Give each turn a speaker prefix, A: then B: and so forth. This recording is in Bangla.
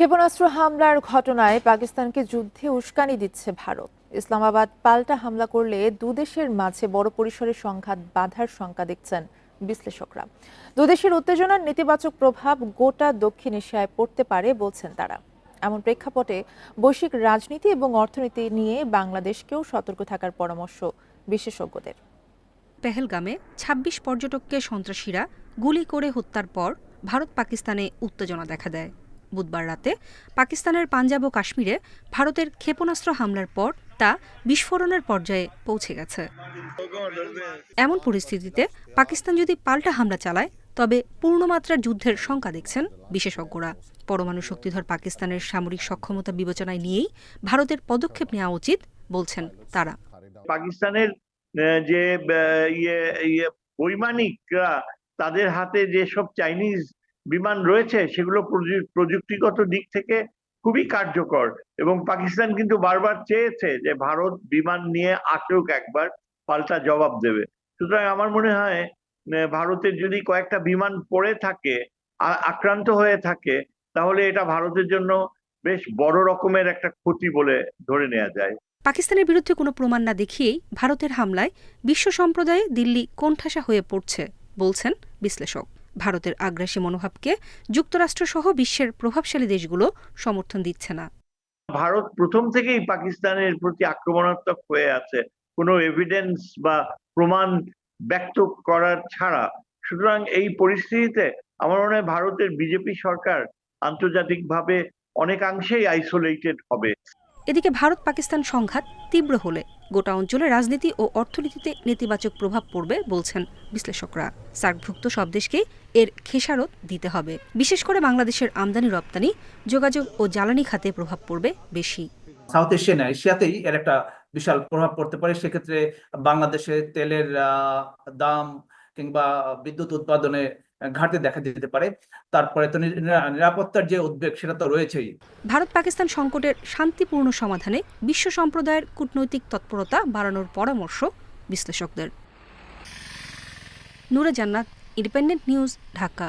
A: ক্ষেপণাস্ত্র হামলার ঘটনায় পাকিস্তানকে যুদ্ধে উস্কানি দিচ্ছে ভারত। ইসলামাবাদ পাল্টা হামলা করলে দুদেশের মাঝে বড় পরিসরে সংঘাত বাধার শঙ্কা দেখছেন বিশ্লেষকরা। দুদেশের উত্তেজনার নেতিবাচক প্রভাব গোটা দক্ষিণ এশিয়ায় পড়তে পারে বলছেন তারা। এমন প্রেক্ষাপটে বৈশ্বিক রাজনীতি এবং অর্থনীতি নিয়ে বাংলাদেশকেও সতর্ক থাকার পরামর্শ বিশেষজ্ঞদের।
B: পেহেলগামে ২৬ পর্যটককে সন্ত্রাসীরা গুলি করে হত্যার পর ভারত পাকিস্তানে উত্তেজনা দেখা দেয়। বুধবার রাতে পাকিস্তানের পাঞ্জাব ও কাশ্মীরে ভারতের ক্ষেপণাস্ত্র হামলার পর তা বিস্ফোরণের পর্যায়ে পৌঁছে গেছে। এমন পরিস্থিতিতে পাকিস্তান যদি পাল্টা হামলা চালায়, তবে পূর্ণমাত্রার যুদ্ধের শঙ্কা দেখছেন বিশেষজ্ঞরা। পরমাণু শক্তিধর পাকিস্তানের সামরিক সক্ষমতা বিবেচনায় নিয়েই ভারতের পদক্ষেপ নেওয়া উচিত বলছেন তারা।
C: পাকিস্তানের যে ইয়ে ইয়ে বৈমানিকরা তাদের হাতে যেসব চাইনিজ বিমান রয়েছে, সেগুলো প্রযুক্তিগত দিক থেকে খুবই কার্যকর। এবং পাকিস্তান কিন্তু বারবার চেয়েছে যে ভারত বিমান নিয়ে আসুক একবার, পাল্টা জবাব দেবে। সুতরাং আমার মনে হয় ভারতের যদি কয়েকটা বিমান পড়ে থাকে আক্রান্ত হয়ে থাকে, তাহলে এটা ভারতের জন্য বেশ বড় রকমের একটা ক্ষতি বলে ধরে নেওয়া যায়।
B: পাকিস্তানের বিরুদ্ধে কোনো প্রমাণ না দেখিয়েই ভারতের হামলায় বিশ্ব সম্প্রদায়ে দিল্লি কোণঠাসা হয়ে পড়ছে, বলছেন বিশ্লেষক। ভারতের আগ্রাসী মনোভাবকে যুক্তরাষ্ট্রসহ বিশ্বের প্রভাবশালী দেশগুলো সমর্থন দিচ্ছে না।
C: ভারত প্রথম থেকেই পাকিস্তানের প্রতি আক্রমণাত্মক হয়ে আছে। কোনো এভিডেন্স বা প্রমাণ ব্যক্ত করার ছাড়া। সুতরাং এই পরিস্থিতিতে আমার মনে হয় ভারতের বিজেপি সরকার আন্তর্জাতিকভাবে অনেকাংশেই আইসোলেটেড হবে।
B: এদিকে ভারত পাকিস্তান সংঘাত তীব্র হলে গোটা অঞ্চলে রাজনীতি ও অর্থনীতিতে নেতিবাচক প্রভাব পড়বে বলছেন বিশ্লেষকরা। সার্কভুক্ত সব দেশকেই এর খেসারত দিতে হবে। বিশেষ করে বাংলাদেশের আমদানি রপ্তানি, যোগাযোগ ও জ্বালানি খাতে প্রভাব পড়বে বেশি।
D: সাউথ এশিয়া না, এশিয়াতেই এর একটা বিশাল প্রভাব পড়তে পারে। সেক্ষেত্রে বাংলাদেশে তেলের দাম কিংবা বিদ্যুৎ উৎপাদনে ঘাটতি দেখা দিতে পারে। তারপরে তো নিরাপত্তার যে উদ্বেগ সেটা তো রয়েছেই।
B: ভারত পাকিস্তান সংকটের শান্তিপূর্ণ সমাধানে বিশ্ব সম্প্রদায়ের কূটনৈতিক তৎপরতা বাড়ানোর পরামর্শ বিশ্লেষকদের। নুরে জান্নাত, ইন্ডিপেন্ডেন্ট নিউজ, ঢাকা।